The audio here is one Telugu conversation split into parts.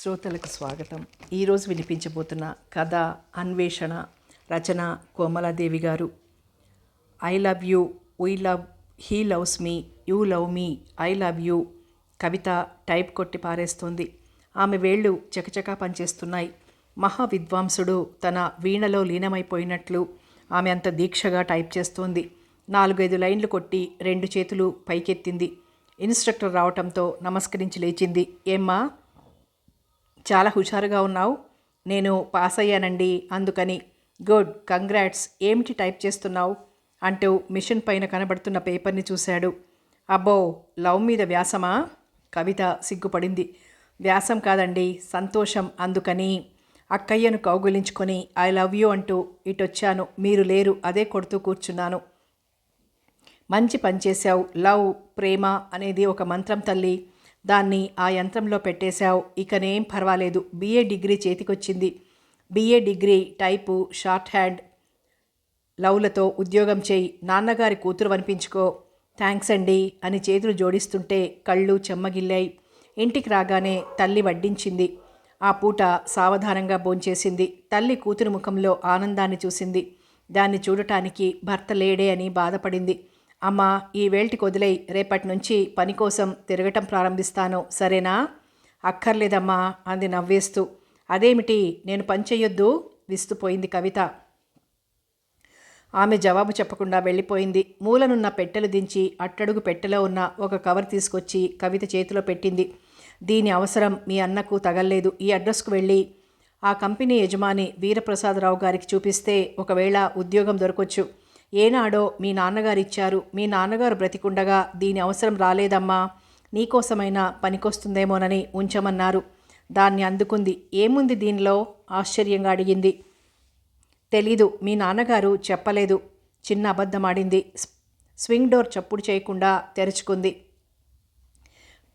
శ్రోతలకు స్వాగతం. ఈరోజు వినిపించబోతున్న కథ అన్వేషణ రచన కోమలాదేవి గారు. I love you we love he loves me you love me I love you Kavitha type కొట్టి పారేస్తుంది. ఆమె వేళ్ళు చకచకా పనిచేస్తున్నాయి. మహా విద్వాంసుడు తన వీణలో లీనమైపోయినట్లు ఆమె అంత దీక్షగా టైప్ చేస్తోంది. నాలుగైదు లైన్లు కొట్టి రెండు చేతులు పైకెత్తింది. ఇన్స్ట్రక్టర్ రావటంతో నమస్కరించి లేచింది. ఏమ్మా? చాలా హుషారుగా ఉన్నావు. నేను పాస్ అయ్యానండి. అందుకని గుడ్ కంగ్రాట్స్. ఏమిటి టైప్ చేస్తున్నావు? అంటూ మిషన్ పైన కనబడుతున్న పేపర్ని చూశాడు. అబ్బో లవ్ మీద వ్యాసమా? కవిత సిగ్గుపడింది. వ్యాసం కాదండి సంతోషం. అందుకని అక్కయ్యను కౌగులించుకొని ఐ లవ్ యూ అంటూ ఇటొచ్చాను. మీరు లేరు అదే కొడుతూ కూర్చున్నాను. మంచి పని చేశావు. లవ్ ప్రేమ అనేది ఒక మంత్రం తల్లి. దాన్ని ఆ యంత్రంలో పెట్టేశావు. ఇకనేం పర్వాలేదు. బీఏ డిగ్రీ చేతికొచ్చింది. BA degree type short hand లవ్లతో ఉద్యోగం చేయి. నాన్నగారి కూతురు అనిపించుకో. థ్యాంక్స్ అండి అని చేతులు జోడిస్తుంటే కళ్ళు చెమ్మగిల్లాయి. ఇంటికి రాగానే తల్లి వడ్డించింది. ఆ పూట సావధానంగా భోంచేసింది. తల్లి కూతురు ముఖంలో ఆనందాన్ని చూసింది. దాన్ని చూడటానికి భర్త లేడే అని బాధపడింది. అమ్మా ఈ వేల్టికి వదిలేయి. రేపటి నుంచి పని కోసం తిరగటం ప్రారంభిస్తాను. సరేనా? అక్కర్లేదమ్మా అంది నవ్వేస్తూ. అదేమిటి నేను పని చెయ్యొద్దు? విస్తుపోయింది కవిత. ఆమె జవాబు చెప్పకుండా వెళ్ళిపోయింది. మూలనున్న పెట్టెలు దించి అట్టడుగు పెట్టెలో ఉన్న ఒక కవర్ తీసుకొచ్చి కవిత చేతిలో పెట్టింది. దీని అవసరం మీ అన్నకు తగల్లేదు. ఈ అడ్రస్కు వెళ్ళి ఆ కంపెనీ యజమాని వీరప్రసాదరావు గారికి చూపిస్తే ఒకవేళ ఉద్యోగం దొరకొచ్చు. ఏనాడో మీ నాన్నగారు ఇచ్చారు మీ నాన్నగారు బ్రతికుండగా దీని అవసరం రాలేదమ్మా. నీకోసమైనా పనికొస్తుందేమోనని ఉంచమన్నారు. దాన్ని అందుకుంది. ఏముంది దీనిలో? ఆశ్చర్యంగా అడిగింది. తెలీదు. మీ నాన్నగారు చెప్పలేదు. చిన్న అబద్ధమాడింది. స్వింగ్ డోర్ చప్పుడు చేయకుండా తెరుచుకుంది.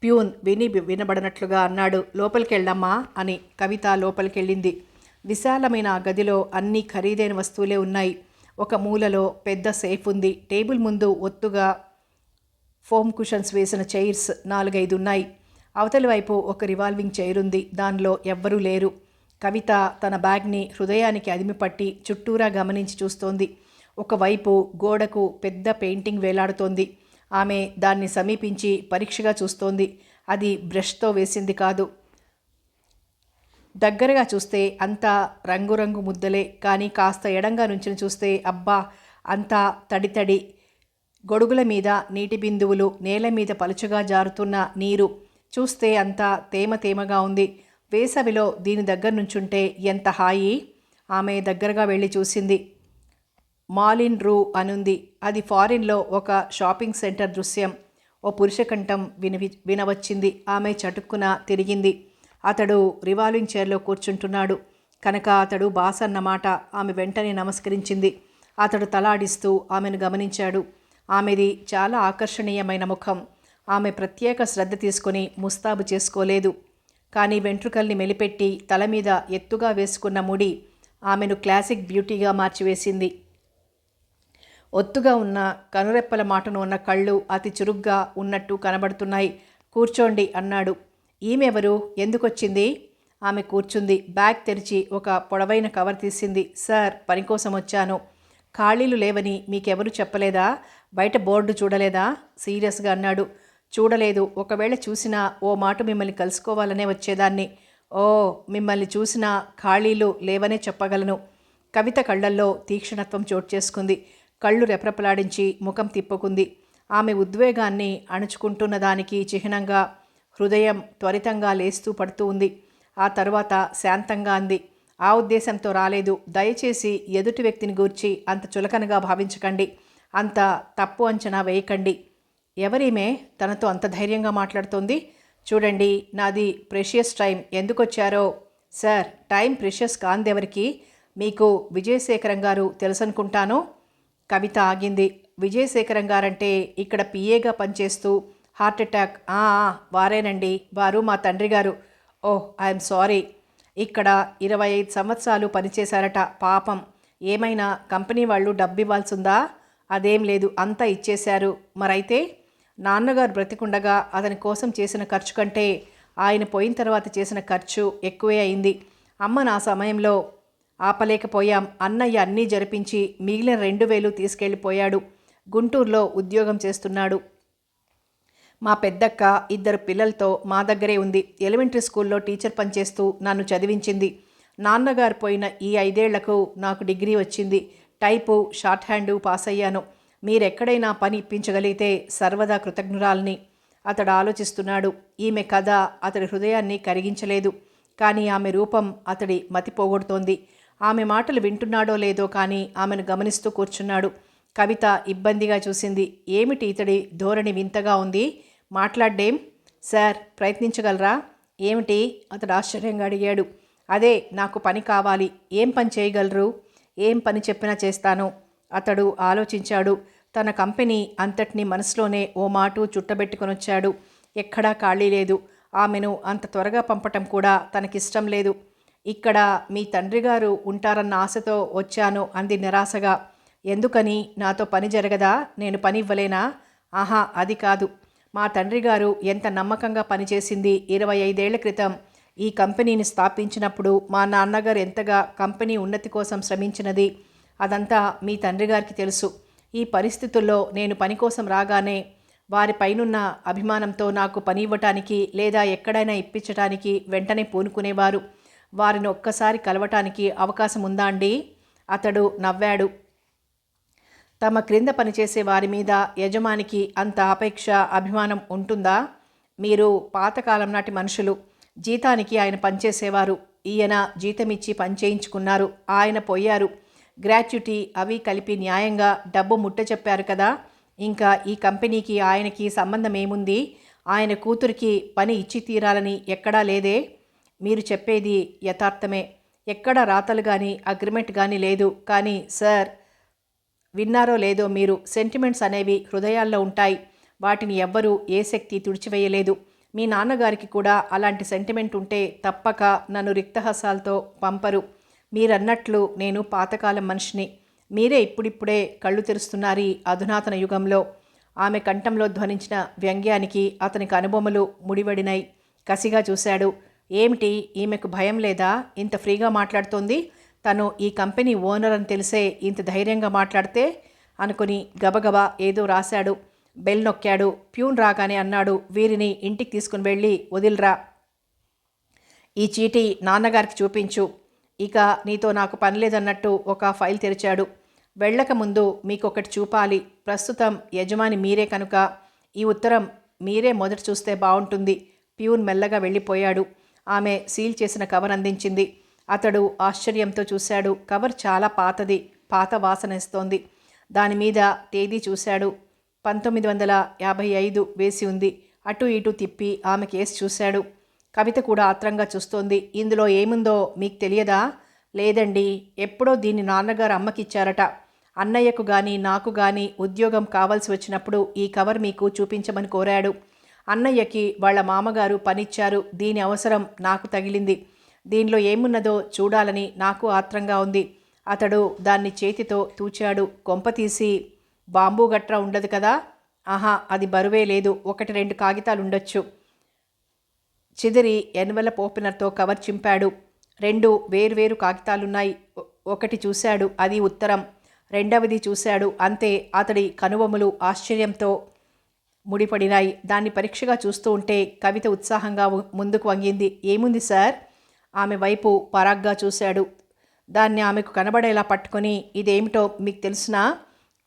ప్యూన్ విని వినబడినట్లుగా అన్నాడు. లోపలికెళ్ళమ్మా అని కవిత లోపలికెళ్ళింది. విశాలమైన ఆ గదిలో అన్ని ఖరీదైన వస్తువులే ఉన్నాయి. ఒక మూలలో పెద్ద సేఫ్ ఉంది. టేబుల్ ముందు ఒత్తుగా ఫోమ్ కుషన్స్ వేసిన చైర్స్ నాలుగైదు ఉన్నాయి అవతలి వైపు ఒక రివాల్వింగ్ చైర్ ఉంది. దానిలో ఎవ్వరూ లేరు. కవిత తన బ్యాగ్ని హృదయానికి అదిమిపట్టి చుట్టూరా గమనించి చూస్తోంది. ఒకవైపు గోడకు పెద్ద పెయింటింగ్ వేలాడుతోంది. ఆమె దాన్ని సమీపించి పరీక్షగా చూస్తోంది. అది బ్రష్తో వేసింది కాదు. దగ్గరగా చూస్తే అంతా రంగురంగు ముద్దలే కానీ కాస్త ఎడంగా నుంచి చూస్తే అబ్బా అంతా తడితడి. గొడుగుల మీద నీటి బిందువులు నేల మీద పలుచగా జారుతున్న నీరు. చూస్తే అంతా తేమ తేమగా ఉంది. వేసవిలో దీని దగ్గర నుంచుంటే ఎంత హాయి? ఆమె దగ్గరగా వెళ్ళి చూసింది. మాలిన్ రూ అనుంది. అది ఫారిన్లో ఒక షాపింగ్ సెంటర్ దృశ్యం. ఓ పురుషకంఠం వినవి వినవచ్చింది. ఆమె చటుక్కున తిరిగింది. అతడు రివాల్వింగ్ చైర్లో కూర్చుంటున్నాడు. కనుక అతడు బాస్ అన్నమాట ఆమె వెంటనే నమస్కరించింది. అతడు తలాడిస్తూ ఆమెను గమనించాడు. ఆమెది చాలా ఆకర్షణీయమైన ముఖం. ఆమె ప్రత్యేక శ్రద్ధ తీసుకొని ముస్తాబు చేసుకోలేదు. కానీ వెంట్రుకల్ని మెలిపెట్టి తల మీద ఎత్తుగా వేసుకున్న ముడి ఆమెను క్లాసిక్ బ్యూటీగా మార్చివేసింది. ఒత్తుగా ఉన్న కనురెప్పల మాటను ఉన్న కళ్ళు అతి చురుగ్గా ఉన్నట్టు కనబడుతున్నాయి. కూర్చోండి అన్నాడు. ఈమెవరు? ఎందుకొచ్చింది? ఆమె కూర్చుంది. బ్యాగ్ తెరిచి ఒక పొడవైన కవర్ తీసింది. సార్ పని కోసం వచ్చాను. ఖాళీలు లేవని మీకెవరు చెప్పలేదా? బయట బోర్డు చూడలేదా? సీరియస్గా అన్నాడు. చూడలేదు. ఒకవేళ చూసినా ఓ మాట మిమ్మల్ని కలుసుకోవాలనే వచ్చేదాన్ని. ఓ మిమ్మల్ని చూసినా ఖాళీలు లేవనే చెప్పగలను. కవిత కళ్ళల్లో తీక్షణత్వం చోటు చేసుకుంది. కళ్ళు రెపరెపలాడించి ముఖం తిప్పుకుంది. ఆమె ఉద్వేగాన్ని అణుచుకుంటున్న దానికి చిహ్నంగా హృదయం త్వరితంగా లేస్తూ పడుతూ ఉంది. ఆ తర్వాత శాంతంగా అంది. ఆ ఉద్దేశంతో రాలేదు. దయచేసి ఎదుటి వ్యక్తిని గూర్చి అంత చులకనగా భావించకండి. అంత తప్పు అంచనా వేయకండి. ఎవరీమే తనతో అంత ధైర్యంగా మాట్లాడుతోంది? చూడండి నాది ప్రెషియస్ టైం. ఎందుకు వచ్చారో సార్ టైం ప్రెషియస్ కాందెవరికి? మీకు విజయశేఖరం గారు తెలుసనుకుంటాను? కవిత ఆగింది. విజయశేఖరం గారంటే ఇక్కడ పిఏగా పనిచేస్తూ హార్ట్ అటాక్. వారేనండి. వారు మా తండ్రి గారు. Oh I'm sorry. ఇక్కడ ఇరవై ఐదు సంవత్సరాలు పనిచేశారట. పాపం. ఏమైనా కంపెనీ వాళ్ళు డబ్బు ఇవ్వాల్సిందా అదేం లేదు. అంతా ఇచ్చేశారు. మరైతే నాన్నగారు బ్రతికుండగా అతని కోసం చేసిన ఖర్చు కంటే ఆయన పోయిన తర్వాత చేసిన ఖర్చు ఎక్కువే అయింది. అమ్మ నా సమయంలో ఆపలేకపోయాం. అన్నయ్య అన్నీ జరిపించి మిగిలిన రెండు వేలు తీసుకెళ్ళిపోయాడు. గుంటూరులో ఉద్యోగం చేస్తున్నాడు. మా పెద్దక్క ఇద్దరు పిల్లలతో మా దగ్గరే ఉంది. ఎలిమెంటరీ స్కూల్లో టీచర్ పనిచేస్తూ నన్ను చదివించింది. నాన్నగారు పోయిన ఈ ఐదేళ్ళకు నాకు డిగ్రీ వచ్చింది. టైపు షార్ట్ హ్యాండు పాస్ అయ్యాను. మీరెక్కడైనా పని ఇప్పించగలిగితే సర్వదా కృతజ్ఞురాల్ని. అతడు ఆలోచిస్తున్నాడు ఈమె కథ అతడి హృదయాన్ని కరిగించలేదు. కానీ ఆమె రూపం అతడి మతి పోగొడుతోంది. ఆమె మాటలు వింటున్నాడో లేదో కానీ ఆమెను గమనిస్తూ కూర్చున్నాడు. కవిత ఇబ్బందిగా చూసింది. ఏమిటి ఇతడి ధోరణి వింతగా ఉంది? మాట్లాడ్డేం? సార్ ప్రయత్నించగలరా? ఏమిటి? అతడు ఆశ్చర్యంగా అడిగాడు. అదే నాకు పని కావాలి. ఏం పని చేయగలరు? ఏం పని చెప్పినా చేస్తాను. అతడు ఆలోచించాడు. తన కంపెనీ అంతటిని మనసులోనే ఓ మాటు చుట్టబెట్టుకొని వచ్చాడు. ఎక్కడా ఖాళీ లేదు. ఆమెను అంత త్వరగా పంపటం కూడా తనకిష్టం లేదు. ఇక్కడ మీ తండ్రి గారు ఉంటారన్న ఆశతో వచ్చాను అంది నిరాశగా. ఎందుకని నాతో పని జరగదా? నేను పని ఇవ్వలేనా? ఆహా అది కాదు. మా తండ్రి గారు ఎంత నమ్మకంగా పనిచేసింది ఇరవై ఐదేళ్ళ క్రితం. ఈ కంపెనీని స్థాపించినప్పుడు మా నాన్నగారు ఎంతగా కంపెనీ ఉన్నతి కోసం శ్రమించినది అదంతా మీ తండ్రి గారికి తెలుసు. ఈ పరిస్థితుల్లో నేను పని కోసం రాగానే వారిపైనున్న అభిమానంతో నాకు పని ఇవ్వటానికి లేదా ఎక్కడైనా ఇప్పించటానికి వెంటనే పూనుకునేవారు. వారిని ఒక్కసారి కలవటానికి అవకాశం ఉందా అండి? అతడు నవ్వాడు. తమ క్రింద పనిచేసే వారి మీద యజమానికి అంత అపేక్ష అభిమానం ఉంటుందా? మీరు పాతకాలం నాటి మనుషులు. జీతానికి ఆయన పనిచేసేవారు. ఈయన జీతమిచ్చి పనిచేయించుకున్నారు. ఆయన పోయారు. గ్రాట్యుటీ అవి కలిపి న్యాయంగా డబ్బు ముట్ట చెప్పారు కదా. ఇంకా ఈ కంపెనీకి ఆయనకి సంబంధం ఏముంది ఆయన కూతురికి పని ఇచ్చి తీరాలని ఎక్కడా లేదే? మీరు చెప్పేది యథార్థమే. ఎక్కడ రాతలు కానీ అగ్రిమెంట్ కానీ లేదు. కానీ సార్ విన్నారో లేదో మీరు సెంటిమెంట్స్ అనేవి హృదయాల్లో ఉంటాయి. వాటిని ఎవ్వరూ ఏ శక్తి తుడిచివేయలేదు. మీ నాన్నగారికి కూడా అలాంటి సెంటిమెంట్ ఉంటే తప్పక నన్ను రిక్తహసాలతో పంపరు. మీరన్నట్లు నేను పాతకాలం మనిషిని. మీరే ఇప్పుడిప్పుడే కళ్ళు తెరుస్తున్నారు ఈ అధునాతన యుగంలో. ఆమె కంఠంలో ధ్వనించిన వ్యంగ్యానికి అతనికి అనుభవములు ముడివడినాయి కసిగా చూశాడు. ఏమిటి? ఈమెకు భయం లేదా? ఇంత ఫ్రీగా మాట్లాడుతోంది? తను ఈ కంపెనీ ఓనర్ అని తెలిసే ఇంత ధైర్యంగా మాట్లాడితే అనుకుని గబగబా ఏదో రాశాడు. బెల్ నొక్కాడు. ప్యూన్ రాగానే అన్నాడు వీరిని ఇంటికి తీసుకుని వెళ్ళి వదిలిరా. ఈ చీటీ నాన్నగారికి చూపించు. ఇక నీతో నాకు పని లేదన్నట్టు ఒక ఫైల్ తెరిచాడు. వెళ్ళక ముందు మీకు ఒకటి చూపాలి. ప్రస్తుతం యజమాని మీరే కనుక. ఈ ఉత్తరం మీరే మొదట చూస్తే బాగుంటుంది ప్యూన్ మెల్లగా వెళ్ళిపోయాడు. ఆమె సీల్ చేసిన కవర్ అందించింది. అతడు ఆశ్చర్యంతో చూశాడు. కవర్ చాలా పాతది. పాత వాసనేస్తోంది దాని మీద తేదీ చూశాడు. పంతొమ్మిది వందల యాభై ఐదు వేసి ఉంది. అటు ఇటు తిప్పి ఆమె కేసు చూశాడు. కవిత కూడా ఆత్రంగా చూస్తోంది. ఇందులో ఏముందో మీకు తెలియదా? లేదండి. ఎప్పుడో దీన్ని నాన్నగారు అమ్మకిచ్చారట. అన్నయ్యకు కానీ నాకు కానీ ఉద్యోగం కావాల్సి వచ్చినప్పుడు ఈ కవర్ మీకు చూపించమని కోరాడు. అన్నయ్యకి వాళ్ళ మామగారు పనిచ్చారు. దీని అవసరం నాకు తగిలింది. దీనిలో ఏమున్నదో చూడాలని నాకు ఆత్రంగా ఉంది. అతడు దాన్ని చేతితో తూచాడు. కొంప తీసి బాంబు గట్రా ఉండదు కదా? ఆహా అది బరువే లేదు. ఒకటి రెండు కాగితాలు ఉండొచ్చు చిదిరి ఎన్వెలప్ ఓపెనర్తో కవర్ చింపాడు. రెండు వేరువేరు కాగితాలున్నాయి. ఒకటి చూశాడు అది ఉత్తరం. రెండవది చూశాడు అంతే. అతడి కనుబొమ్మలు ఆశ్చర్యంతో ముడిపడినాయి. దాన్ని పరీక్షగా చూస్తూ ఉంటే కవిత ఉత్సాహంగా ముందుకు వంగింది. ఏముంది సార్? ఆమె వైపు పరాగ్గా చూశాడు. దాన్ని ఆమెకు కనబడేలా పట్టుకొని ఇదేమిటో మీకు తెలుసునా?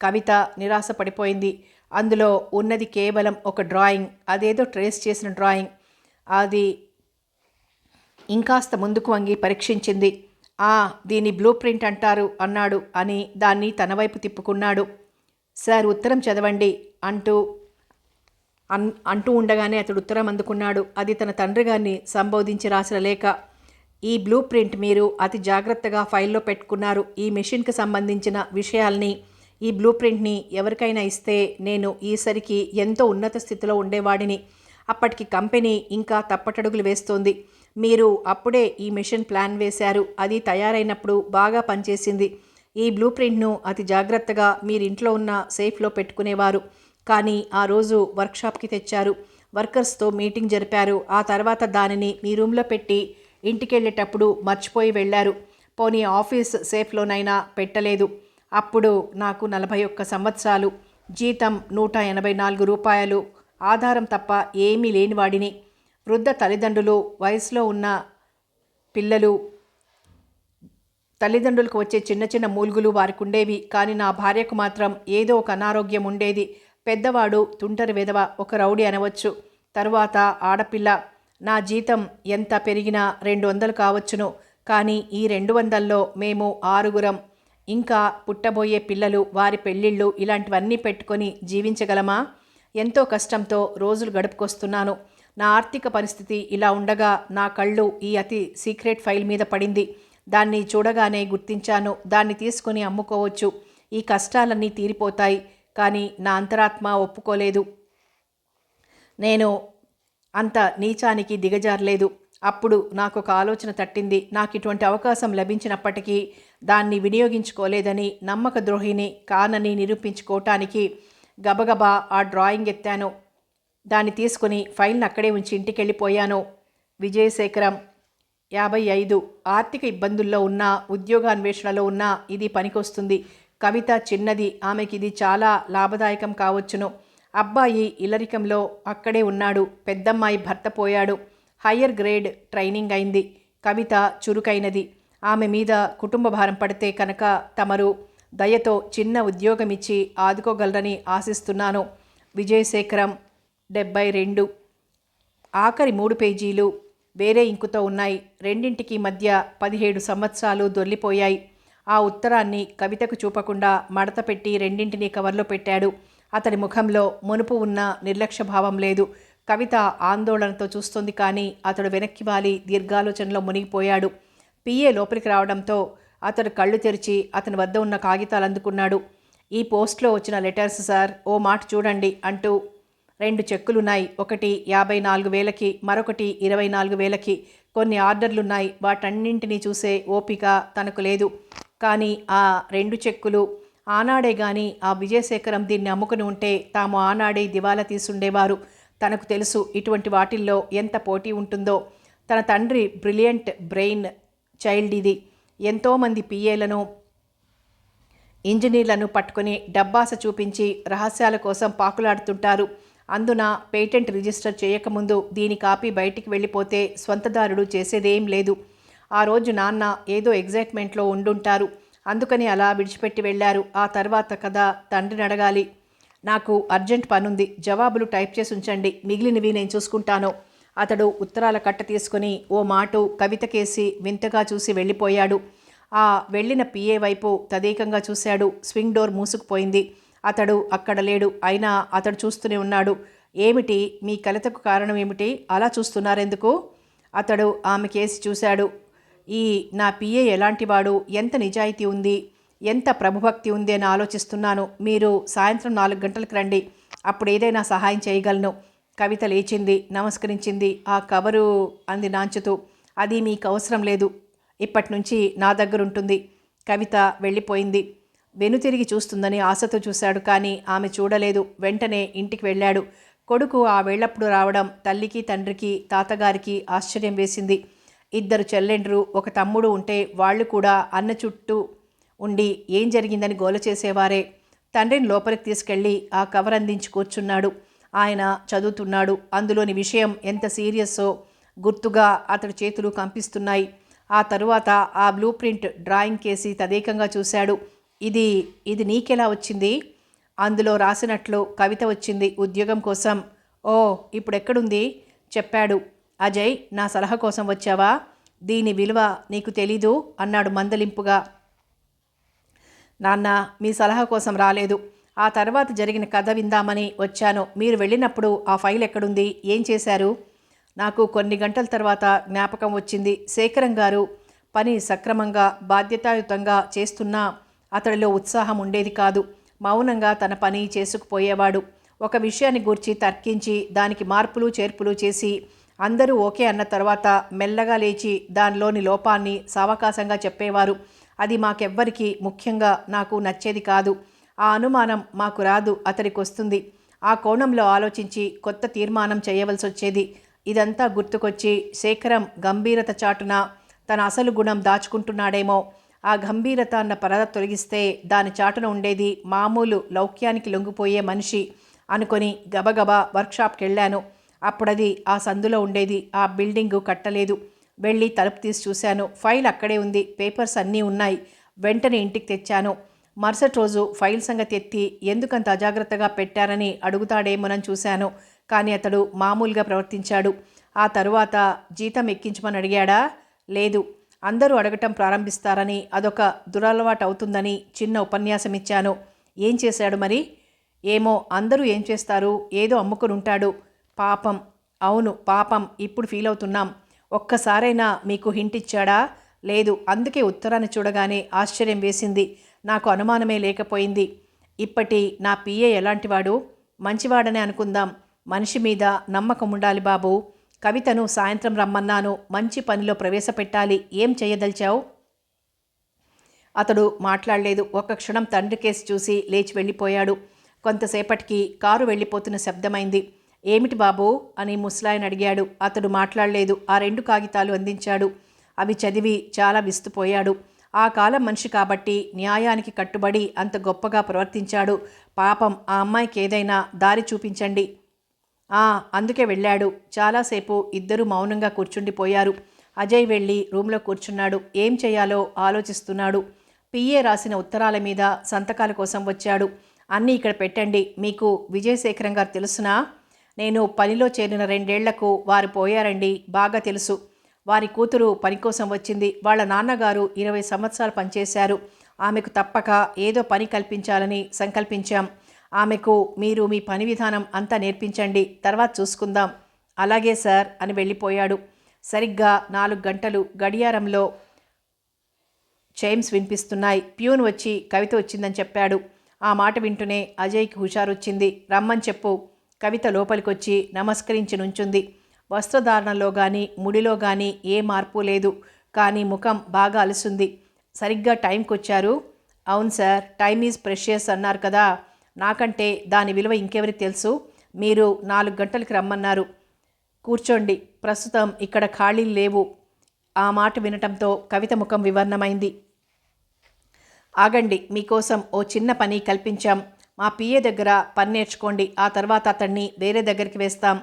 కవిత నిరాశ పడిపోయింది అందులో ఉన్నది కేవలం ఒక డ్రాయింగ్ అదేదో ట్రేస్ చేసిన డ్రాయింగ్. అది ఇంకాస్త ముందుకు వంగి పరీక్షించింది. ఆ దీని బ్లూ ప్రింట్ అంటారు అన్నాడు అని దాన్ని తన వైపు తిప్పుకున్నాడు. సార్ ఉత్తరం చదవండి అంటూ అన్ అంటూ ఉండగానే అతడు ఉత్తరం అందుకున్నాడు. అది తన తండ్రి గారిని సంబోధించి రాసిన లేఖ. ఈ బ్లూ ప్రింట్ మీరు అతి జాగ్రత్తగా ఫైల్లో పెట్టుకున్నారు. ఈ మెషిన్కి సంబంధించిన విషయాల్ని ఈ బ్లూ ప్రింట్ని ఎవరికైనా ఇస్తే నేను ఈసరికి ఎంతో ఉన్నత స్థితిలో ఉండేవాడిని. అప్పటికి కంపెనీ ఇంకా తప్పటడుగులు వేస్తోంది. మీరు అప్పుడే ఈ మిషన్ ప్లాన్ వేశారు. అది తయారైనప్పుడు బాగా పనిచేసింది. ఈ బ్లూ ప్రింట్ను అతి జాగ్రత్తగా మీరింట్లో ఉన్న సేఫ్లో పెట్టుకునేవారు. కానీ ఆ రోజు వర్క్షాప్కి తెచ్చారు. వర్కర్స్తో మీటింగ్ జరిపారు. ఆ తర్వాత దానిని మీ రూమ్లో పెట్టి ఇంటికెళ్ళేటప్పుడు మర్చిపోయి వెళ్ళారు. పోనీ ఆఫీస్ సేఫ్లోనైనా పెట్టలేదు. అప్పుడు నాకు నలభై ఒక్క సంవత్సరాలు. జీతం నూట ఎనభై నాలుగు రూపాయలు. ఆధారం తప్ప ఏమీ లేనివాడిని వృద్ధ తల్లిదండ్రులు వయసులో ఉన్న పిల్లలు తల్లిదండ్రులకు వచ్చే చిన్న చిన్న మూల్గులు వారికి ఉండేవి కానీ నా భార్యకు మాత్రం ఏదో ఒక అనారోగ్యం ఉండేది. పెద్దవాడు తుంటరి విధవ ఒక రౌడీ అనవచ్చు. తరువాత ఆడపిల్ల. నా జీతం ఎంత పెరిగినా రెండు వందలు కావచ్చును. కానీ ఈ రెండు వందల్లో మేము ఆరుగురం. ఇంకా పుట్టబోయే పిల్లలు వారి పెళ్ళిళ్ళు ఇలాంటివన్నీ పెట్టుకొని జీవించగలమా? ఎంతో కష్టంతో రోజులు గడుపుకొస్తున్నాను. నా ఆర్థిక పరిస్థితి ఇలా ఉండగా నా కళ్ళు ఈ అతి సీక్రెట్ ఫైల్ మీద పడింది. దాన్ని చూడగానే గుర్తించాను. దాన్ని తీసుకుని అమ్ముకోవచ్చు. ఈ కష్టాలన్నీ తీరిపోతాయి. కానీ నా అంతరాత్మ ఒప్పుకోలేదు. నేను అంత నీచానికి దిగజారలేదు. అప్పుడు నాకు ఒక ఆలోచన తట్టింది. నాకు ఇటువంటి అవకాశం లభించినప్పటికీ దాన్ని వినియోగించుకోలేదని నమ్మక ద్రోహిని కానని నిరూపించుకోవటానికి గబగబా ఆ డ్రాయింగ్ ఎత్తాను. దాన్ని తీసుకుని ఫైల్ని అక్కడే ఉంచి ఇంటికి వెళ్ళిపోయాను విజయశేఖరం యాభై ఐదు. ఆర్థిక ఇబ్బందుల్లో ఉన్న ఉద్యోగాన్వేషణలో ఉన్న ఇది పనికొస్తుంది. కవిత చిన్నది. ఆమెకి ఇది చాలా లాభదాయకం కావచ్చును. అబ్బాయి ఇలరికంలో అక్కడే ఉన్నాడు. పెద్దమ్మాయి భర్త పోయాడు. హయ్యర్ గ్రేడ్ ట్రైనింగ్ అయింది. కవిత చురుకైనది. ఆమె మీద కుటుంబ భారం పడితే కనుక తమరు దయతో చిన్న ఉద్యోగం ఇచ్చి ఆదుకోగలరని ఆశిస్తున్నాను. విజయశేఖరం డెబ్బై రెండు. ఆఖరి మూడు పేజీలు వేరే ఇంకుతో ఉన్నాయి. రెండింటికి మధ్య పదిహేడు సంవత్సరాలు దొర్లిపోయాయి ఆ ఉత్తరాన్ని కవితకు చూపకుండా మడత పెట్టి రెండింటినీ కవర్లో పెట్టాడు. అతడి ముఖంలో మునుపు ఉన్న నిర్లక్ష్య భావం లేదు. కవిత ఆందోళనతో చూస్తుంది కానీ అతడు వెనక్కి వాలి దీర్ఘాలోచనలో మునిగిపోయాడు. పిఏ లోపలికి రావడంతో అతడు కళ్ళు తెరిచి అతని వద్ద ఉన్న కాగితాలు అందుకున్నాడు. ఈ పోస్ట్లో వచ్చిన లెటర్స్ సార్ ఓ మాట చూడండి అంటూ రెండు చెక్కులున్నాయి. ఒకటి యాభై నాలుగు వేలకి మరొకటి ఇరవై నాలుగు వేలకి. కొన్ని ఆర్డర్లున్నాయి. వాటన్నింటినీ చూసే ఓపిక తనకు లేదు. కానీ ఆ రెండు చెక్కులు ఆనాడే గాని ఆ విజయశేఖరం దీన్ని అమ్ముకుని ఉంటే తాము ఆనాడే దివాలా తీసుండేవారు. తనకు తెలుసు ఇటువంటి వాటిల్లో ఎంత పోటీ ఉంటుందో. తన తండ్రి బ్రిలియంట్ బ్రెయిన్ చైల్డ్ ఇది. ఎంతోమంది పిఏలను ఇంజనీర్లను పట్టుకొని డబ్బాస చూపించి రహస్యాల కోసం పాకులాడుతుంటారు. అందున పేటెంట్ రిజిస్టర్ చేయకముందు దీని కాపీ బయటికి వెళ్ళిపోతే స్వంతదారుడు చేసేదేం లేదు. ఆ రోజు నాన్న ఏదో ఎగ్జైట్మెంట్లో ఉండుంటారు. అందుకని అలా విడిచిపెట్టి వెళ్ళారు. ఆ తర్వాత కథ తండ్రిని అడగాలి. నాకు అర్జెంట్ పనుంది. జవాబులు టైప్ చేసి ఉంచండి. మిగిలినవి నేను చూసుకుంటాను. అతడు ఉత్తరాల కట్ట తీసుకుని ఓ మాటు కవితకేసి వింతగా చూసి వెళ్ళిపోయాడు. ఆ వెళ్ళిన పిఏ వైపు తదేకంగా చూశాడు. స్వింగ్ డోర్ మూసుకుపోయింది. అతడు అక్కడ లేడు. అయినా అతడు చూస్తూనే ఉన్నాడు. ఏమిటి? మీ కలతకు కారణం ఏమిటి? అలా చూస్తున్నారెందుకు? అతడు ఆమె కేసి చూశాడు. ఈ నా పిఏ ఎలాంటివాడు? ఎంత నిజాయితీ ఉంది? ఎంత ప్రభుభక్తి ఉంది అని ఆలోచిస్తున్నాను. మీరు సాయంత్రం నాలుగు గంటలకు రండి. అప్పుడు ఏదైనా సహాయం చేయగలను. కవిత లేచింది నమస్కరించింది. ఆ కవరు అంది నాంచుతూ అది మీకు అవసరం లేదు. ఇప్పటి నుంచి నా దగ్గర ఉంటుంది. కవిత వెళ్ళిపోయింది. వెనుతిరిగి చూస్తుందని ఆశతో చూశాడు కానీ ఆమె చూడలేదు. వెంటనే ఇంటికి వెళ్ళాడు. కొడుకు ఆ వేళప్పుడు రావడం తల్లికి తండ్రికి తాతగారికి ఆశ్చర్యం వేసింది. ఇద్దరు చెల్లెండ్రు ఒక తమ్ముడు ఉంటే వాళ్ళు కూడా అన్న చుట్టూ ఉండి ఏం జరిగిందని గోల చేసేవారే. తండ్రిని లోపలికి తీసుకెళ్ళి ఆ కవర్ అందించి కూర్చున్నాడు. ఆయన చదువుతున్నాడు. అందులోని విషయం ఎంత సీరియస్సో గుర్తుగా అతడి చేతులు కంపిస్తున్నాయి. ఆ తరువాత ఆ బ్లూ ప్రింట్ డ్రాయింగ్ కేసి తదేకంగా చూశాడు. ఇది ఇది నీకెలా వచ్చింది? అందులో రాసినట్లు కవిత వచ్చింది ఉద్యోగం కోసం. ఓ ఇప్పుడు ఎక్కడుంది చెప్పాడు. అజయ్ నా సలహా కోసం వచ్చావా? దీని విలువ నీకు తెలీదు అన్నాడు మందలింపుగా. నాన్న మీ సలహా కోసం రాలేదు. ఆ తర్వాత జరిగిన కథ విందామని వచ్చాను. మీరు వెళ్ళినప్పుడు ఆ ఫైల్ ఎక్కడుంది? ఏం చేశారు? నాకు కొన్ని గంటల తర్వాత జ్ఞాపకం వచ్చింది. శేఖరం గారు పని సక్రమంగా బాధ్యతాయుతంగా చేస్తున్నా అతడిలో ఉత్సాహం ఉండేది కాదు. మౌనంగా తన పని చేసుకుపోయేవాడు. ఒక విషయాన్ని గూర్చి తర్కించి దానికి మార్పులు చేర్పులు చేసి అందరూ ఓకే అన్న తర్వాత మెల్లగా లేచి దానిలోని లోపాన్ని సావకాశంగా చెప్పేవారు. అది మాకెవ్వరికి ముఖ్యంగా నాకు నచ్చేది కాదు. ఆ అనుమానం మాకు రాదు అతడికి వస్తుంది ఆ కోణంలో ఆలోచించి కొత్త తీర్మానం చేయవలసి వచ్చేది ఇదంతా గుర్తుకొచ్చి శేఖరం గంభీరత చాటున తన అసలు గుణం దాచుకుంటున్నాడేమో. ఆ గంభీరత అన్న పరద తొలగిస్తే దాని చాటున ఉండేది మామూలు లౌక్యానికి లొంగిపోయే మనిషి అనుకొని గబగబా వర్క్షాప్కి వెళ్ళాను అప్పుడది ఆ సందులో ఉండేది. ఆ బిల్డింగు కట్టలేదు. వెళ్ళి తలుపు తీసి చూశాను. ఫైల్ అక్కడే ఉంది. పేపర్స్ అన్నీ ఉన్నాయి. వెంటనే ఇంటికి తెచ్చాను. మరుసటి రోజు ఫైల్ సంగతి ఎత్తి ఎందుకంత అజాగ్రత్తగా పెట్టారని అడుగుతాడేమోనని చూశాను. కానీ అతడు మామూలుగా ప్రవర్తించాడు. ఆ తరువాత జీతం ఎక్కించమని అడిగాడా? లేదు. అందరూ అడగటం ప్రారంభిస్తారని అదొక దురలవాటు అవుతుందని చిన్న ఉపన్యాసం ఇచ్చాను. ఏం చేశాడు మరి? ఏమో అందరూ ఏం చేస్తారు? ఏదో అమ్ముకుని ఉంటాడు. పాపం. అవును పాపం. ఇప్పుడు ఫీల్ అవుతున్నాం. ఒక్కసారైనా మీకు హింట్ ఇచ్చాడా? లేదు అందుకే ఉత్తరాన్ని చూడగానే ఆశ్చర్యం వేసింది. నాకు అనుమానమే లేకపోయింది. ఇప్పటి నా పిఏ ఎలాంటివాడు? మంచివాడనే అనుకుందాం. మనిషి మీద నమ్మకం ఉండాలి బాబు. కవితను సాయంత్రం రమ్మన్నాను. మంచి పనిలో ప్రవేశపెట్టాలి. ఏం చేయదలిచావు? అతడు మాట్లాడలేదు. ఒక్క క్షణం తండ్రి కేసు చూసి లేచి వెళ్ళిపోయాడు. కొంతసేపటికి కారు వెళ్ళిపోతున్న శబ్దమైంది. ఏమిటి బాబు? అని ముసలాయన అడిగాడు. అతడు మాట్లాడలేదు. ఆ రెండు కాగితాలు అందించాడు. అవి చదివి చాలా విస్తుపోయాడు. ఆ కాలం మనిషి కాబట్టి న్యాయానికి కట్టుబడి అంత గొప్పగా ప్రవర్తించాడు. పాపం ఆ అమ్మాయికి ఏదైనా దారి చూపించండి. ఆ అందుకే వెళ్ళాడు. చాలాసేపు ఇద్దరూ మౌనంగా కూర్చుండిపోయారు. అజయ్ వెళ్ళి రూమ్లో కూర్చున్నాడు. ఏం చేయాలో ఆలోచిస్తున్నాడు. పిఏ రాసిన ఉత్తరాల మీద సంతకాల కోసం వచ్చాడు. అన్నీ ఇక్కడ పెట్టండి. మీకు విజయశేఖరం గారు తెలుసునా? నేను పనిలో చేరిన రెండేళ్ళకు వారు పోయారండి బాగా తెలుసు. వారి కూతురు పని కోసం వచ్చింది. వాళ్ళ నాన్నగారు ఇరవై సంవత్సరాలు పనిచేశారు. ఆమెకు తప్పక ఏదో పని కల్పించాలని సంకల్పించాం. ఆమెకు మీరు మీ పని విధానం అంతా నేర్పించండి తర్వాత చూసుకుందాం. అలాగే సార్ అని వెళ్ళిపోయాడు. సరిగ్గా నాలుగు గంటలు గడియారంలో చైమ్స్ వినిపిస్తున్నాయి. ప్యూన్ వచ్చి కవిత వచ్చిందని చెప్పాడు. ఆ మాట వింటూనే అజయ్కి హుషారొచ్చింది. రమ్మని చెప్పు. కవిత లోపలికొచ్చి నమస్కరించి నుంచుంది. వస్త్రధారణలో కానీ ముడిలో కానీ ఏ మార్పు లేదు. కానీ ముఖం బాగా అలసింది. సరిగ్గా టైంకి వచ్చారు అవును సార్ టైం ఈజ్ ప్రెషియస్ అన్నారు కదా. నాకంటే దాని విలువ ఇంకెవరికి తెలుసు? మీరు నాలుగు గంటలకు రమ్మన్నారు. కూర్చోండి ప్రస్తుతం ఇక్కడ ఖాళీలు లేవు. ఆ మాట వినటంతో కవిత ముఖం వివర్ణమైంది. ఆగండి మీకోసం ఓ చిన్న పని కల్పించాం. మా పిఏ దగ్గర పని నేర్చుకోండి ఆ తర్వాత అతన్ని వేరే దగ్గరికి వేస్తాం.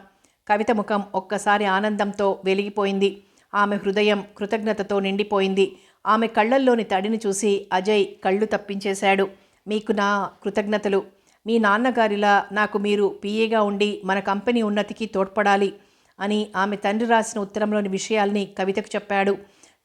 కవిత ముఖం ఒక్కసారి ఆనందంతో వెలిగిపోయింది. ఆమె హృదయం కృతజ్ఞతతో నిండిపోయింది. ఆమె కళ్ళల్లోని తడిని చూసి అజయ్ కళ్ళు తప్పించేశాడు. మీకు నా కృతజ్ఞతలు. మీ నాన్నగారిలా నాకు మీరు పిఏగా ఉండి మన కంపెనీ ఉన్నతికి తోడ్పడాలి అని ఆమె తండ్రి రాసిన ఉత్తరంలోని విషయాల్ని కవితకు చెప్పాడు.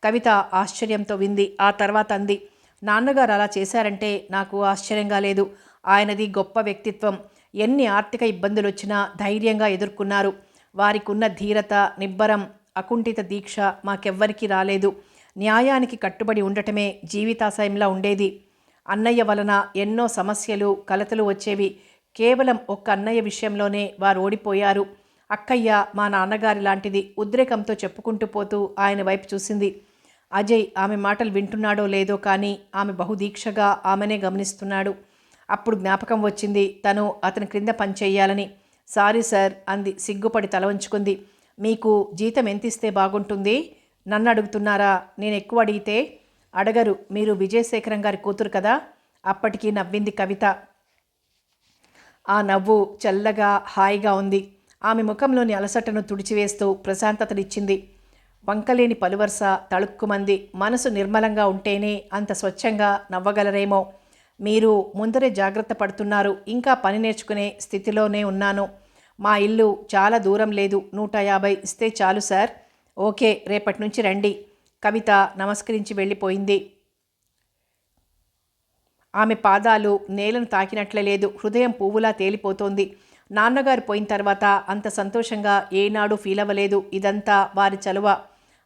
కవిత ఆశ్చర్యంతో వింది. ఆ తర్వాత అంది నాన్నగారు అలా చేశారంటే నాకు ఆశ్చర్యంగా లేదు. ఆయనది గొప్ప వ్యక్తిత్వం. ఎన్ని ఆర్థిక ఇబ్బందులు వచ్చినా ధైర్యంగా ఎదుర్కొన్నారు. వారికున్న ధీరత నిబ్బరం అకుంఠిత దీక్ష మాకెవ్వరికీ రాలేదు. న్యాయానికి కట్టుబడి ఉండటమే జీవితాశయంలా ఉండేది. అన్నయ్య వలన ఎన్నో సమస్యలు కలతలు వచ్చేవి. కేవలం ఒక్క అన్నయ్య విషయంలోనే వారు ఓడిపోయారు అక్కయ్య మా నాన్నగారి లాంటిది ఉద్రేకంతో చెప్పుకుంటూ పోతూ ఆయన వైపు చూసింది. అజయ్ ఆమె మాటలు వింటున్నాడో లేదో కానీ ఆమె బహుదీక్షగా ఆమెనే గమనిస్తున్నాడు. అప్పుడు జ్ఞాపకం వచ్చింది. తను అతని క్రింద పనిచేయాలని. సారీ సార్ అంది. సిగ్గుపడి తల వంచుకుంది. మీకు జీతం ఎంత ఇస్తే బాగుంటుంది? నన్ను అడుగుతున్నారా? నేను ఎక్కువ అడిగితే అడగరు. మీరు విజయశేఖరం గారి కూతురు కదా? అప్పటికి నవ్వింది కవిత. ఆ నవ్వు చల్లగా హాయిగా ఉంది. ఆమె ముఖంలోని అలసటను తుడిచివేస్తూ ప్రశాంతతనిచ్చింది. వంకలేని పలువరుస తళుక్కుమంది. మనసు నిర్మలంగా ఉంటేనే అంత స్వచ్ఛంగా నవ్వగలరేమో. మీరు ముందరే జాగ్రత్త పడుతున్నారు. ఇంకా పని నేర్చుకునే స్థితిలోనే ఉన్నాను. మా ఇల్లు చాలా దూరం లేదు. నూట యాభై ఇస్తే చాలు సార్. ఓకే రేపటి నుంచి రండి. కవిత నమస్కరించి వెళ్ళిపోయింది. ఆమె పాదాలు నేలను తాకినట్లే లేదు. హృదయం పువ్వులా తేలిపోతోంది. నాన్నగారు పోయిన తర్వాత అంత సంతోషంగా ఏనాడు ఫీల్ అవ్వలేదు ఇదంతా వారి చలువ.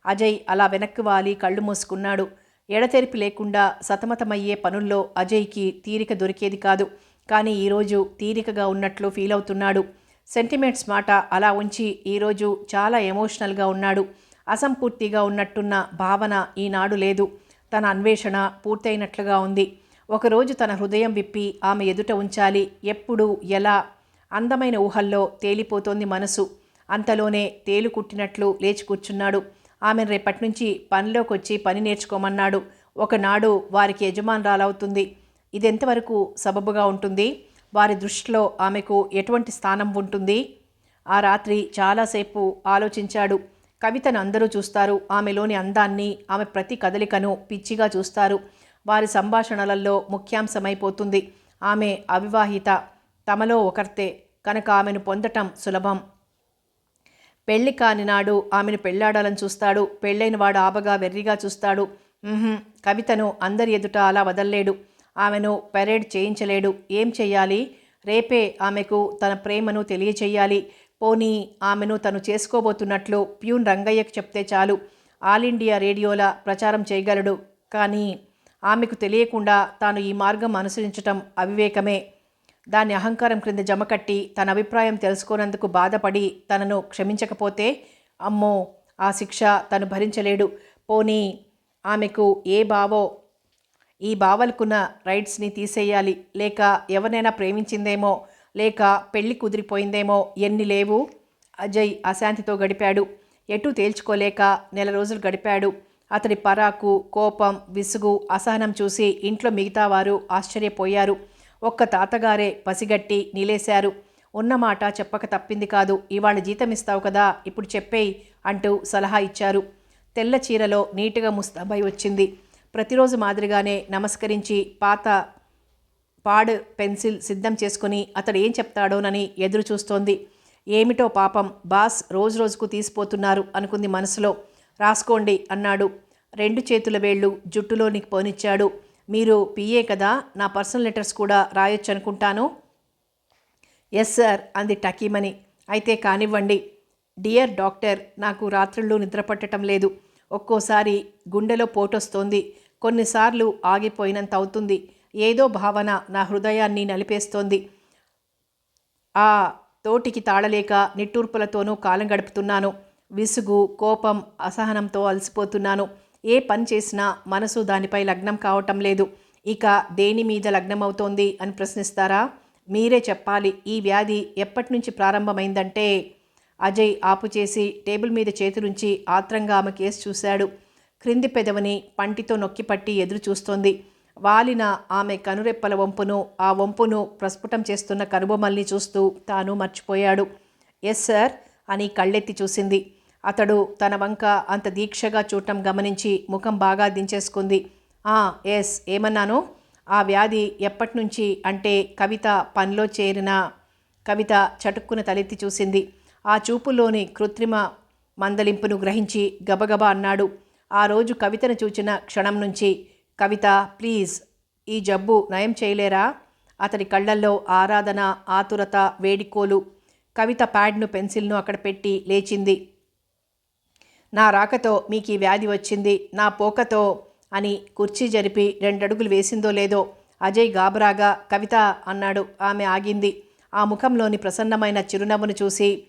అజయ్ అలా వెనక్కి వాలి కళ్ళు మూసుకున్నాడు. ఎడతెరిపి లేకుండా సతమతమయ్యే పనుల్లో అజయ్కి తీరిక దొరికేది కాదు. కానీ ఈరోజు తీరికగా ఉన్నట్లు ఫీల్ అవుతున్నాడు. సెంటిమెంట్స్ మాట అలా ఉంచి ఈరోజు చాలా ఎమోషనల్గా ఉన్నాడు. అసంపూర్తిగా ఉన్నట్టున్న భావన ఈనాడు లేదు. తన అన్వేషణ పూర్తయినట్లుగా ఉంది. ఒకరోజు తన హృదయం విప్పి ఆమె ఎదుట ఉంచాలి. ఎప్పుడు ఎలా? అందమైన ఊహల్లో తేలిపోతోంది మనసు. అంతలోనే తేలు కుట్టినట్లు లేచి కూర్చున్నాడు. ఆమెను రేపటి నుంచి పనిలోకి వచ్చి పని నేర్చుకోమన్నాడు. ఒకనాడు వారికి యజమానురాలవుతుంది ఇదెంతవరకు సబబుగా ఉంటుంది? వారి దృష్టిలో ఆమెకు ఎటువంటి స్థానం ఉంటుంది? ఆ రాత్రి చాలాసేపు ఆలోచించాడు. కవితను అందరూ చూస్తారు. ఆమెలోని అందాన్ని ఆమె ప్రతి కదలికను పిచ్చిగా చూస్తారు. వారి సంభాషణలలో ముఖ్యాంశమైపోతుంది. ఆమె అవివాహిత. తమలో ఒకర్తే. కనుక ఆమెను పొందటం సులభం. పెళ్ళి కాని నాడు ఆమెను పెళ్ళాడాలని చూస్తాడు. పెళ్ళైన వాడు ఆబగా వెర్రిగా చూస్తాడు. కవితను అందరి ఎదుట అలా వదల్లేడు. ఆమెను పెరేడ్ చేయించలేడు. ఏం చెయ్యాలి? రేపే ఆమెకు తన ప్రేమను తెలియచేయాలి పోనీ ఆమెను తను చేసుకోబోతున్నట్లు ప్యూన్ రంగయ్యకు చెప్తే చాలు. ఆల్ ఇండియా రేడియోలా ప్రచారం చేయగలడు. కానీ ఆమెకు తెలియకుండా తాను ఈ మార్గం అనుసరించటం అవివేకమే. దాన్ని అహంకారం క్రింద జమకట్టి తన అభిప్రాయం తెలుసుకోనందుకు బాధపడి తనను క్షమించకపోతే అమ్మో ఆ శిక్ష తను భరించలేడు. పోనీ ఆమెకు ఏ బావో ఈ బావలకున్న రైట్స్ని తీసేయాలి. లేక ఎవరినైనా ప్రేమించిందేమో లేక పెళ్ళి కుదిరిపోయిందేమో ఎన్ని లేవు? అజయ్ అశాంతితో గడిపాడు. ఎటూ తేల్చుకోలేక నెల రోజులు గడిపాడు. అతడి పరాకు కోపం విసుగు అసహనం చూసి ఇంట్లో మిగతా వారు ఆశ్చర్యపోయారు. ఒక్క తాతగారే పసిగట్టి నిలేశారు. ఉన్నమాట చెప్పక తప్పింది కాదు. ఇవాళ జీతం ఇస్తావు కదా ఇప్పుడు చెప్పేయి అంటూ సలహా ఇచ్చారు. తెల్ల చీరలో నీటుగా ముస్తాబై వచ్చింది. ప్రతిరోజు మాదిరిగానే నమస్కరించి పాత పాడ్ పెన్సిల్ సిద్ధం చేసుకుని అతడు ఏం చెప్తాడోనని ఎదురు చూస్తోంది. ఏమిటో పాపం బాస్ రోజు రోజుకు తీసిపోతున్నారు అనుకుంది మనసులో. రాసుకోండి అన్నాడు. రెండు చేతుల వేళ్ళు జుట్టులోనికి పోనిచ్చాడు. మీరు పిఏ కదా నా పర్సనల్ లెటర్స్ కూడా రాయొచ్చు అనుకుంటాను ఎస్ సార్ అంది టకీమని అయితే కానివ్వండి డియర్ డాక్టర్ నాకు రాత్రుళ్ళు నిద్రపట్టడం లేదు. ఒక్కోసారి గుండెలో పోటొస్తోంది. కొన్నిసార్లు ఆగిపోయినంత అవుతుంది. ఏదో భావన నా హృదయాన్ని నలిపేస్తోంది. ఆ తోటికి తాళలేక నిట్టూర్పులతోనూ కాలం గడుపుతున్నాను. విసుగు కోపం అసహనంతో అలసిపోతున్నాను. ఏ పని చేసినా మనసు దానిపై లగ్నం కావటం లేదు. ఇక దేని మీద లగ్నమవుతోంది అని ప్రశ్నిస్తారా? మీరే చెప్పాలి. ఈ వ్యాధి ఎప్పటి నుంచి ప్రారంభమైందంటే అజయ్ ఆపు చేసి టేబుల్ మీద చేతులుంచి ఆత్రంగా ఆమె కేసు చూశాడు. క్రింది పెదవిని పంటితో నొక్కిపట్టి ఎదురు చూస్తోంది వాలిన ఆమె కనురెప్పల వంపును ఆ వంపును ప్రస్ఫుటం చేస్తున్న కనుబొమ్మల్ని చూస్తూ తాను మర్చిపోయాడు. ఎస్ సార్ అని కళ్ళెత్తి చూసింది. అతడు తన వంక అంత దీక్షగా చూడటం గమనించి ముఖం బాగా దించేసుకుంది. ఆ ఎస్ ఏమన్నాను? ఆ వ్యాధి ఎప్పటి నుంచి అంటే కవిత పనిలో చేరిన కవిత చటుక్కున తలెత్తి చూసింది. ఆ చూపులోని కృత్రిమ మందలింపును గ్రహించి గబగబా అన్నాడు. ఆ రోజు కవితను చూచిన క్షణం నుంచి కవిత ప్లీజ్ ఈ జబ్బు నయం చేయలేరా? అతడి కళ్ళల్లో ఆరాధన ఆతురత వేడికోలు. కవిత ప్యాడ్ను పెన్సిల్ను అక్కడ పెట్టి లేచింది. నా రాకతో మీకు ఈ వ్యాధి వచ్చింది నా పోకతో అని కుర్చీ జరిపి రెండడుగులు వేసిందో లేదో అజయ్ గాబరాగా కవిత అన్నాడు. ఆమె ఆగింది. ఆ ముఖంలోని ప్రసన్నమైన చిరునవ్వును చూసి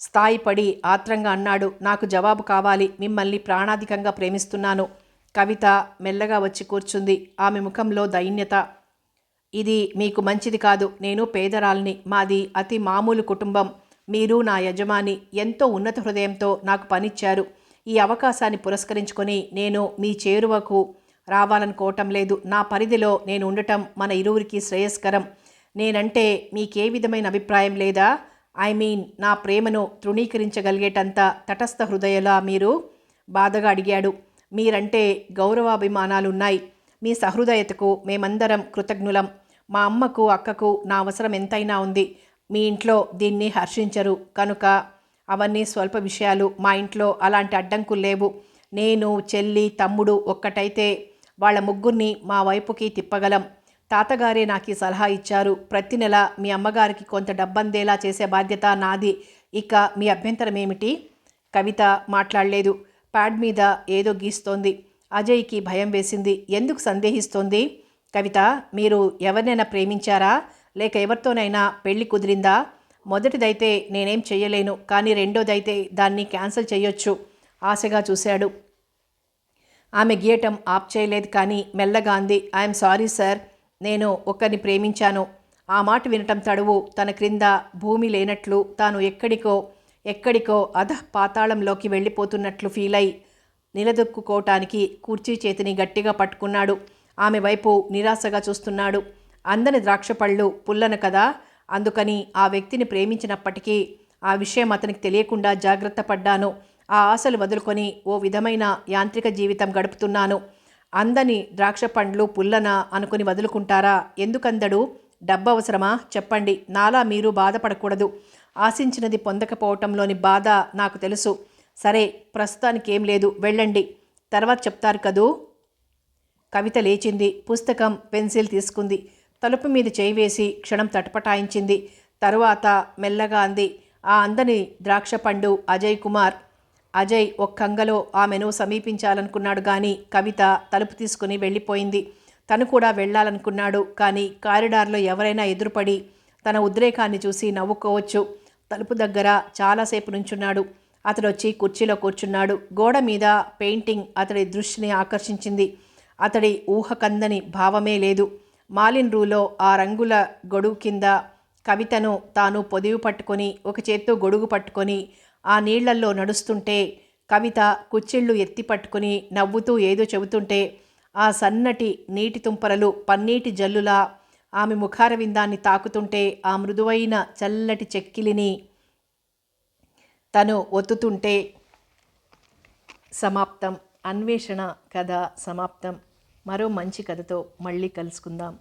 స్థాయిపడి ఆత్రంగా అన్నాడు. నాకు జవాబు కావాలి. మిమ్మల్ని ప్రాణాధికంగా ప్రేమిస్తున్నాను. కవిత మెల్లగా వచ్చి కూర్చుంది. ఆమె ముఖంలో దైన్యత. ఇది మీకు మంచిది కాదు. నేను పేదరాల్ని. మాది అతి మామూలు కుటుంబం. మీరు నా యజమాని ఎంతో ఉన్నత హృదయంతో నాకు పనిచ్చారు. ఈ అవకాశాన్ని పురస్కరించుకొని నేను మీ చేరువకు రావాలనుకోవటం లేదు. నా పరిధిలో నేను ఉండటం మన ఇరువురికి శ్రేయస్కరం. నేనంటే మీకే విధమైన అభిప్రాయం లేదా? ఐ మీన్ నా ప్రేమను తృణీకరించగలిగేటంత తటస్థ హృదయలా మీరు? బాధగా అడిగాడు. మీరంటే గౌరవాభిమానాలున్నాయి. మీ సహృదయతకు మేమందరం కృతజ్ఞులం. మా అమ్మకు అక్కకు నా అవసరం ఎంతైనా ఉంది. మీ ఇంట్లో దీన్ని హర్షించరు. కనుక అవన్నీ స్వల్ప విషయాలు. మా ఇంట్లో అలాంటి అడ్డంకులు లేవు. నేను చెల్లి తమ్ముడు ఒక్కటైతే వాళ్ళ ముగ్గురిని మా వైపుకి తిప్పగలం. తాతగారే నాకు ఈ సలహా ఇచ్చారు. ప్రతి నెల మీ అమ్మగారికి కొంత డబ్బందేలా చేసే బాధ్యత నాది. ఇక మీ అభ్యంతరం ఏమిటి? కవిత మాట్లాడలేదు. ప్యాడ్ మీద ఏదో గీస్తోంది. అజయ్కి భయం వేసింది. ఎందుకు సందేహిస్తోంది? కవిత మీరు ఎవరినైనా ప్రేమించారా? లేక ఎవరితోనైనా పెళ్ళి కుదిరిందా? మొదటిదైతే నేనేం చెయ్యలేను కానీ రెండోదైతే దాన్ని క్యాన్సిల్ చేయొచ్చు ఆశగా చూశాడు. ఆమె గీయటం ఆప్ చేయలేదు కానీ మెల్లగా అంది ఐఎమ్ సారీ సార్ నేను ఒకరిని ప్రేమించాను. ఆ మాట వినటం తడువు తన క్రింద భూమి లేనట్లు తాను ఎక్కడికో ఎక్కడికో అధ పాతాళంలోకి వెళ్ళిపోతున్నట్లు ఫీల్ అయి నిలదొక్కుకోవటానికి కుర్చీ చేతిని గట్టిగా పట్టుకున్నాడు. ఆమె వైపు నిరాశగా చూస్తున్నాడు. అందని ద్రాక్ష పళ్ళు పుల్లన కదా? అందుకని ఆ వ్యక్తిని ప్రేమించినప్పటికీ ఆ విషయం అతనికి తెలియకుండా జాగ్రత్త పడ్డాను. ఆ ఆశలు వదులుకొని ఓ విధమైన యాంత్రిక జీవితం గడుపుతున్నాను. అందని ద్రాక్ష పండ్లు పుల్లన అనుకుని వదులుకుంటారా? ఎందుకందడు? డబ్బు అవసరమా చెప్పండి. నాలా మీరు బాధపడకూడదు. ఆశించినది పొందకపోవటంలోని బాధ నాకు తెలుసు. సరే ప్రస్తుతానికి ఏం లేదు. వెళ్ళండి. తర్వాత చెప్తారు కదూ? కవిత లేచింది. పుస్తకం పెన్సిల్ తీసుకుంది. తలుపు మీద చేయి వేసి క్షణం తటపటాయించింది. తరువాత మెల్లగా అంది ఆ అందని ద్రాక్ష పండు అజయ్ కుమార్. అజయ్ ఒక్కంగలో ఆమెను సమీపించాలనుకున్నాడు కానీ కవిత తలుపు తీసుకుని వెళ్ళిపోయింది. తను కూడా వెళ్ళాలనుకున్నాడు కానీ కారిడార్లో ఎవరైనా ఎదురుపడి తన ఉద్రేకాన్ని చూసి నవ్వుకోవచ్చు. తలుపు దగ్గర చాలాసేపు నుంచున్నాడు. అతడు వచ్చి కుర్చీలో కూర్చున్నాడు. గోడ మీద పెయింటింగ్ అతడి దృష్టిని ఆకర్షించింది. అతడి ఊహకందని భావమే లేదు. మాలిన్ రూలో ఆ రంగుల గొడుగు కింద కవితను తాను పొదివి పట్టుకొని ఒక చేత్తో గొడుగు పట్టుకొని ఆ నీళ్ళల్లో నడుస్తుంటే కవిత కుచ్చిళ్ళు ఎత్తి పట్టుకొని నవ్వుతూ ఏదో చెబుతుంటే ఆ సన్నటి నీటి తుంపరలు పన్నీటి జల్లులా ఆమె ముఖార విందాన్ని తాకుతుంటే ఆ మృదువైన చల్లటి చెక్కిలిని తను ఒత్తుతుంటే. సమాప్తం. అన్వేషణ కథ సమాప్తం. మరో మంచి కథతో మళ్ళీ కలుసుకుందాం.